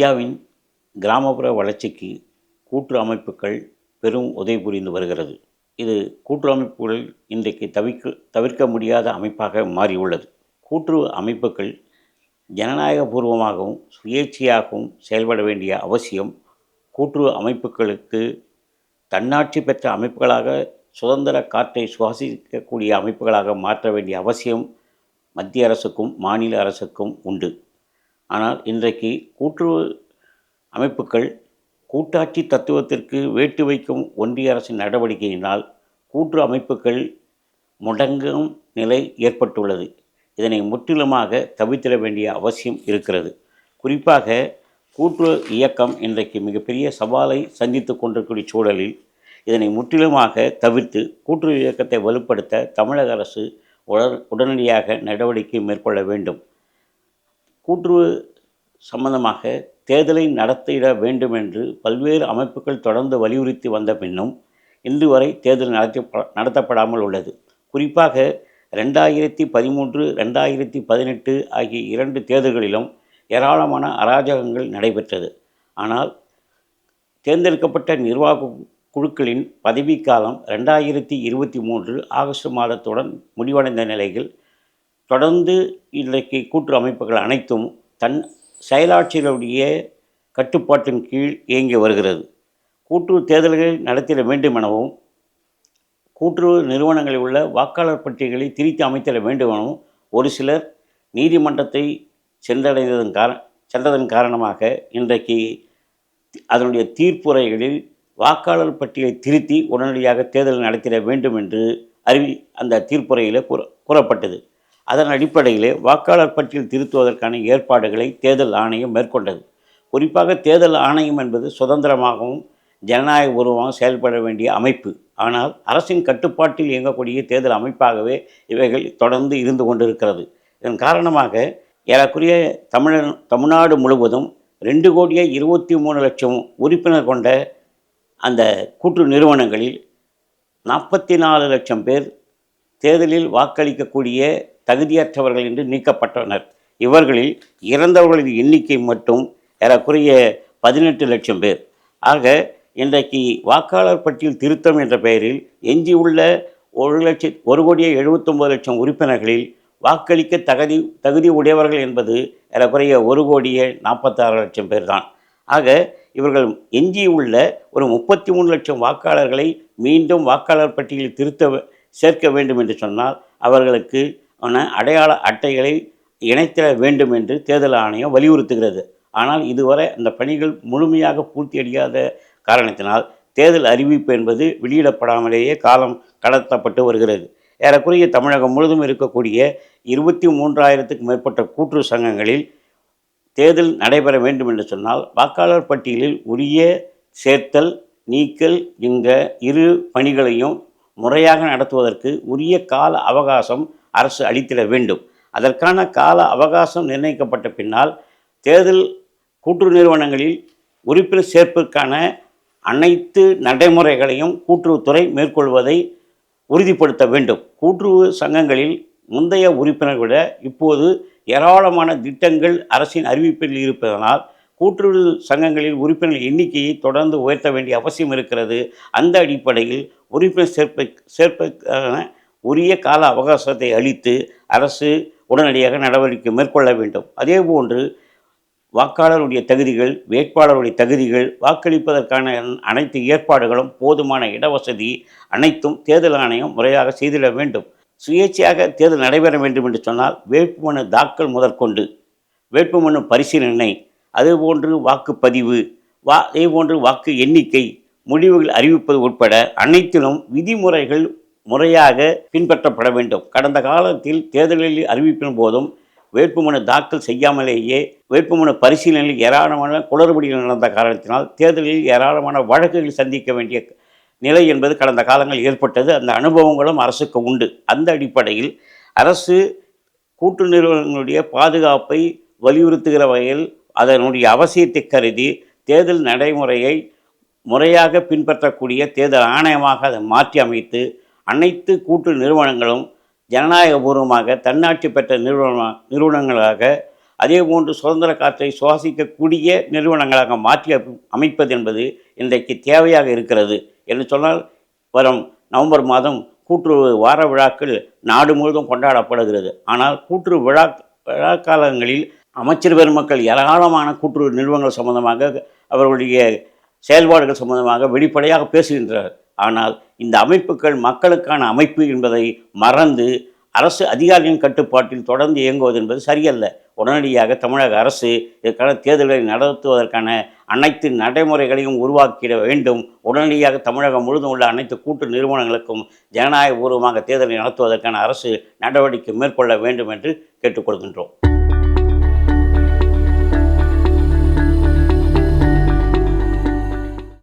இந்தியாவின் கிராமப்புற வளர்ச்சிக்கு கூட்டு அமைப்புகள் பெரும் உதவி புரிந்து வருகிறது. இது கூட்டு அமைப்புகள் இன்றைக்கு தவிர்க்க தவிர்க்க முடியாத அமைப்பாக மாறியுள்ளது. கூட்டு அமைப்புகள் ஜனநாயகபூர்வமாகவும் சுயேட்சையாகவும் செயல்பட வேண்டிய அவசியம் கூட்டு அமைப்புகளுக்கு தன்னாட்சி பெற்ற அமைப்புகளாக சுதந்திர காற்றை சுவாசிக்கக்கூடிய அமைப்புகளாக மாற்ற வேண்டிய அவசியம் மத்திய அரசுக்கும் மாநில அரசுக்கும் உண்டு. ஆனால் இன்றைக்கு கூட்டுறவு அமைப்புகள் கூட்டாட்சி தத்துவத்திற்கு வேட்டு வைக்கும் ஒன்றிய அரசின் நடவடிக்கையினால் கூட்டு அமைப்புகள் முடங்கும் நிலை ஏற்பட்டுள்ளது. இதனை முற்றிலுமாக தவிர்த்திட வேண்டிய அவசியம் இருக்கிறது. குறிப்பாக கூட்டுறவு இயக்கம் இன்றைக்கு மிகப்பெரிய சவாலை சந்தித்து கொண்டிருக்கூடிய சூழலில் இதனை முற்றிலுமாக தவிர்த்து கூட்டுறவு இயக்கத்தை வலுப்படுத்த தமிழக அரசு உடனடியாக நடவடிக்கை மேற்கொள்ள வேண்டும். கூட்டுறவு சம்பந்தமாக தேர்தலை நடத்திட வேண்டும் என்று பல்வேறு அமைப்புகள் தொடர்ந்து வலியுறுத்தி வந்த பின்னும் இன்று வரை தேர்தல் நடத்தி நடத்தப்படாமல் உள்ளது. குறிப்பாக ரெண்டாயிரத்தி பதிமூன்று ரெண்டாயிரத்தி பதினெட்டு ஆகிய இரண்டு தேர்தல்களிலும் ஏராளமான அராஜகங்கள் நடைபெற்றது. ஆனால் தேர்ந்தெடுக்கப்பட்ட நிர்வாக குழுக்களின் பதவிக்காலம் ரெண்டாயிரத்தி இருபத்தி மூன்று ஆகஸ்ட் மாதத்துடன் முடிவடைந்த நிலையில் தொடர்ந்து இன்றைக்கு கூட்டு அமைப்புகள் அனைத்தும் தன் செயலாட்சியினுடைய கட்டுப்பாட்டின் கீழ் இயங்கி வருகிறது. கூட்டுறவு தேர்தல்களை நடத்திட வேண்டும் எனவும் கூட்டுறவு நிறுவனங்களில் உள்ள வாக்காளர் பட்டியல்களை திரித்து அமைத்திட வேண்டும் எனவும் ஒரு சிலர் நீதிமன்றத்தை சென்றடைந்ததன் கார சென்றதன் காரணமாக இன்றைக்கு அதனுடைய தீர்ப்புரைகளில் வாக்காளர் பட்டியலை திருத்தி உடனடியாக தேர்தல் நடத்திட வேண்டும் என்று அறிவி அந்த தீர்ப்புரையில் கூற கூறப்பட்டது. அதன் அடிப்படையிலே வாக்காளர் பட்டியல் திருத்துவதற்கான ஏற்பாடுகளை தேர்தல் ஆணையம் மேற்கொண்டது. குறிப்பாக தேர்தல் ஆணையம் என்பது சுதந்திரமாகவும் ஜனநாயக பூர்வமாக செயல்பட வேண்டிய அமைப்பு. ஆனால் அரசின் கட்டுப்பாட்டில் இயங்கக்கூடிய தேர்தல் அமைப்பாகவே இவைகள் தொடர்ந்து இருந்து கொண்டிருக்கிறது. இதன் காரணமாக ஏறக்குறைய தமிழ் தமிழ்நாடு முழுவதும் ரெண்டு கோடியே இருபத்தி மூணு லட்சம் உறுப்பினர் கொண்ட அந்த கூட்டு நிறுவனங்களில் நாற்பத்தி நாலு லட்சம் பேர் தேர்தலில் வாக்களிக்கக்கூடிய தகுதியற்றவர்கள் என்று நீக்கப்பட்டனர். இவர்களில் இறந்தவர்களின் எண்ணிக்கை மட்டும் ஏறக்குறைய பதினெட்டு லட்சம் பேர். ஆக இன்றைக்கு வாக்காளர் பட்டியல் திருத்தம் என்ற பெயரில் எஞ்சியுள்ள ஒரு லட்ச ஒரு கோடியே எழுபத்தொம்பது லட்சம் உறுப்பினர்களில் வாக்களிக்க தகுதி தகுதி உடையவர்கள் என்பது ஏறக்குறைய ஒரு கோடியே நாற்பத்தாறு லட்சம் பேர் தான் ஆக இவர்கள் எஞ்சியுள்ள ஒரு முப்பத்தி மூணு லட்சம் வாக்காளர்களை மீண்டும் வாக்காளர் பட்டியலில் திருத்த சேர்க்க வேண்டும் என்று சொன்னால் அவர்களுக்கு அடையாள அட்டைகளை இணைத்திட வேண்டும் என்று தேர்தல் ஆணையம் வலியுறுத்துகிறது. ஆனால் இதுவரை அந்த பணிகள் முழுமையாக பூர்த்தியடையாத காரணத்தினால் தேர்தல் அறிவிப்பு என்பது வெளியிடப்படாமலேயே காலம் கடத்தப்பட்டு வருகிறது. ஏறக்குறைய தமிழகம் முழுவதும் இருக்கக்கூடிய இருபத்தி மூன்றாயிரத்துக்கு மேற்பட்ட கூட்டுறவு சங்கங்களில் தேர்தல் நடைபெற வேண்டும் என்று சொன்னால் வாக்காளர் பட்டியலில் உரிய சேர்த்தல் நீக்கல் என்ற இரு பணிகளையும் முறையாக நடத்துவதற்கு உரிய கால அவகாசம் அரசு அளித்திட வேண்டும். அதற்கான கால அவகாசம் நிர்ணயிக்கப்பட்ட பின்னால் தேர்தல் கூட்டுறவு நிறுவனங்களில் உறுப்பினர் சேர்ப்பிற்கான அனைத்து நடைமுறைகளையும் கூட்டுறவுத்துறை மேற்கொள்வதை உறுதிப்படுத்த வேண்டும். கூட்டுறவு சங்கங்களில் முந்தைய உறுப்பினர் விட இப்போது ஏராளமான திட்டங்கள் அரசின் அறிவிப்பில் இருப்பதனால் கூட்டுறவு சங்கங்களில் உறுப்பினர் எண்ணிக்கையை தொடர்ந்து உயர்த்த வேண்டிய அவசியம் இருக்கிறது. அந்த அடிப்படையில் உறுப்பினர் சேர்ப்பை சேர்ப்பதற்கான உரிய கால அவகாசத்தை அளித்து அரசு உடனடியாக நடவடிக்கை மேற்கொள்ள வேண்டும். அதேபோன்று வாக்காளருடைய தகுதிகள் வேட்பாளருடைய தகுதிகள் வாக்களிப்பதற்கான அனைத்து ஏற்பாடுகளும் போதுமான இடவசதி அனைத்தும் தேர்தல் ஆணையம் முறையாக செய்திட வேண்டும். சுயேட்சையாக தேர்தல் நடைபெற வேண்டும் என்று சொன்னால் வேட்புமனு தாக்கல் முதற்கொண்டு வேட்புமனு பரிசீலனை அதுபோன்று வாக்குப்பதிவு வா அதேபோன்று வாக்கு எண்ணிக்கை முடிவுகள் அறிவிப்பது உட்பட அனைத்திலும் விதிமுறைகள் முறையாக பின்பற்றப்பட வேண்டும். கடந்த காலத்தில் தேர்தலில் அறிவிப்பின் போதும் வேட்புமனு தாக்கல் செய்யாமலேயே வேட்புமனு பரிசீலனையில் ஏராளமான குளறுபடிகள் நடந்த காரணத்தினால் தேர்தலில் ஏராளமான வழக்குகள் சந்திக்க வேண்டிய நிலை என்பது கடந்த காலங்களில் ஏற்பட்டது. அந்த அனுபவங்களும் அரசுக்கு உண்டு. அந்த அடிப்படையில் அரசு கூட்டு நிறுவனங்களுடைய பாதுகாப்பை வலியுறுத்துகிற வகையில் அதனுடைய அவசியத்தை கருதி தேர்தல் நடைமுறையை முறையாக பின்பற்றக்கூடிய தேர்தல் ஆணையமாக அதை மாற்றி அமைத்து அனைத்து கூட்டு நிறுவனங்களும் ஜனநாயகபூர்வமாக தன்னாட்சி பெற்ற நிறுவன நிறுவனங்களாக அதே போன்று சுதந்திர காற்றை சுவாசிக்கக்கூடிய நிறுவனங்களாக மாற்றி அமைப்பது என்பது இன்றைக்கு தேவையாக இருக்கிறது என்று சொன்னால் வரும் நவம்பர் மாதம் கூட்டுறவு வார விழாக்கள் நாடு முழுவதும் கொண்டாடப்படுகிறது. ஆனால் கூட்டுறவு விழா விழா காலங்களில் அமைச்சர் பெருமக்கள் ஏராளமான கூட்டுறவு நிறுவனங்கள் சம்பந்தமாக அவர்களுடைய செயல்பாடுகள் சம்பந்தமாக வெளிப்படையாக பேசுகின்றார் ஆனால் இந்த அமைப்புகள் மக்களுக்கான அமைப்பு என்பதை மறந்து அரசு அதிகாரிகளின் கட்டுப்பாட்டில் தொடர்ந்து இயங்குவது என்பது சரியல்ல. உடனடியாக தமிழக அரசு இதற்கான தேர்தல்களை நடத்துவதற்கான அனைத்து நடைமுறைகளையும் உருவாக்கிட வேண்டும். உடனடியாக தமிழகம் முழுதும் உள்ள அனைத்து கூட்டு நிறுவனங்களுக்கும் ஜனநாயகபூர்வமாக தேர்தலை நடத்துவதற்கான அரசு நடவடிக்கை மேற்கொள்ள வேண்டும் என்று கேட்டுக்கொள்கின்றோம்.